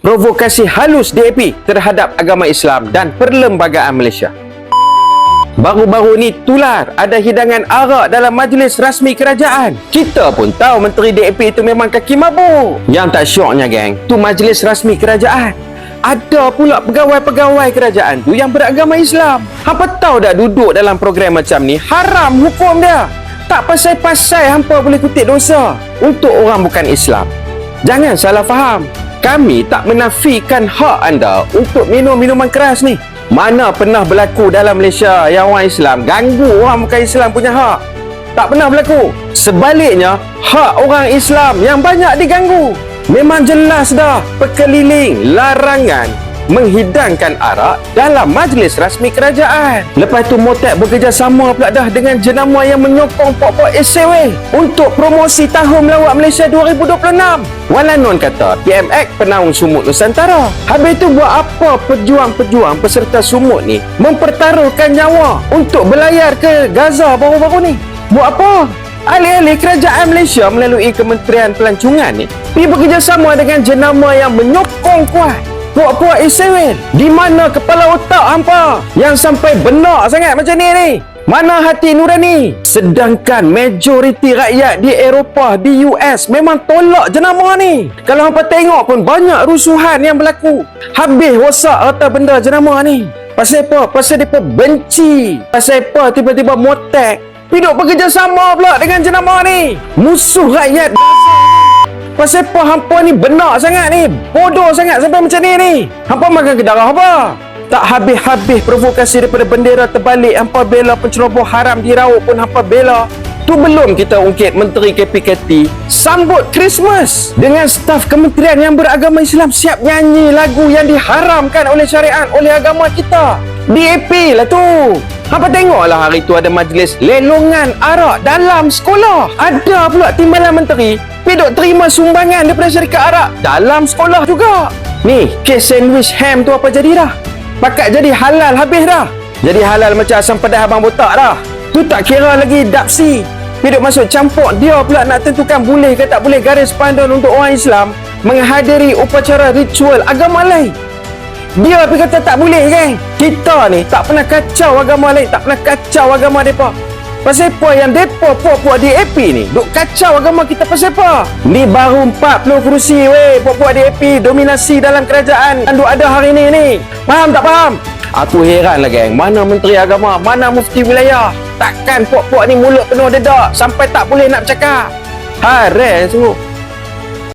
provokasi halus DAP terhadap agama Islam dan perlembagaan Malaysia. Baru-baru ni tular ada hidangan arak dalam majlis rasmi kerajaan. Kita pun tahu Menteri DAP itu memang kaki mabuk. Yang tak syoknya geng, tu majlis rasmi kerajaan. Ada pula pegawai-pegawai kerajaan tu yang beragama Islam. Hampa tahu dah duduk dalam program macam ni haram hukum dia. Tak pasal-pasal hampa boleh kutip dosa untuk orang bukan Islam. Jangan salah faham. Kami tak menafikan hak anda untuk minum minuman keras ni. Mana pernah berlaku dalam Malaysia yang orang Islam ganggu orang bukan Islam punya hak? Tak pernah berlaku. Sebaliknya, hak orang Islam yang banyak diganggu. Memang jelas dah perkeliling larangan menghidangkan arak dalam majlis rasmi kerajaan. Lepas tu Motek bekerjasama pula dah dengan jenama yang menyokong pok-pok SCW untuk promosi Tahun Melawat Malaysia 2026. Walanon kata PMX penaung sumut Nusantara. Habis tu buat apa pejuang-pejuang peserta sumut ni mempertaruhkan nyawa untuk berlayar ke Gaza baru-baru ni? Buat apa? Alih-alih kerajaan Malaysia melalui Kementerian Pelancongan ni pergi bekerjasama dengan jenama yang menyokong kuat puak-puak Israel di mana kepala otak hampa? Yang sampai benar sangat macam ni ni. Mana hati nurani? Sedangkan majoriti rakyat di Eropah di US memang tolak jenama ni. Kalau hampa tengok pun banyak rusuhan yang berlaku. Habis rosak harta benda jenama ni. Pasal apa? Pasal mereka benci. Pasal apa? Tiba-tiba motek. Hidup bekerjasama pula dengan jenama ni. Musuh rakyat Pasal apa hampa ni benar sangat ni? Bodoh sangat sampai macam ni ni. Hampa makan ke darah apa? Tak habis-habis provokasi daripada bendera terbalik Hampa bela penceroboh haram di raut pun hampa bela. Tu belum kita ungkit Menteri KPKT Sambut Christmas. Dengan staf kementerian yang beragama Islam Siap nyanyi lagu yang diharamkan oleh syariat Oleh agama kita DAP lah tu Apa tengoklah hari tu ada majlis lelongan arak dalam sekolah. Ada pula timbalan menteri pergi duk terima sumbangan daripada syarikat arak dalam sekolah juga. Ni, kes sandwich ham tu apa jadi dah? Pakat jadi halal habis dah. Jadi halal macam asam pedas abang botak dah. Tu tak kira lagi dapsi. Pergi duk masuk campur dia pula nak tentukan boleh ke tak boleh garis pandan untuk orang Islam menghadiri upacara ritual agama lain. Dia pergi kata tak boleh kan? Kita ni tak pernah kacau agama lain Tak pernah kacau agama mereka. Pasal apa? Yang mereka puak-puak DAP ni Duk kacau agama kita pasal apa? Ni baru 40 kerusi weh Puak-puak DAP dominasi dalam kerajaan Yang duk ada hari ni ni. Faham tak faham? Aku heran lah geng. Mana menteri agama Mana mufti wilayah? Takkan puak-puak ni mulut penuh dedak Sampai tak boleh nak bercakap. Haran sungguh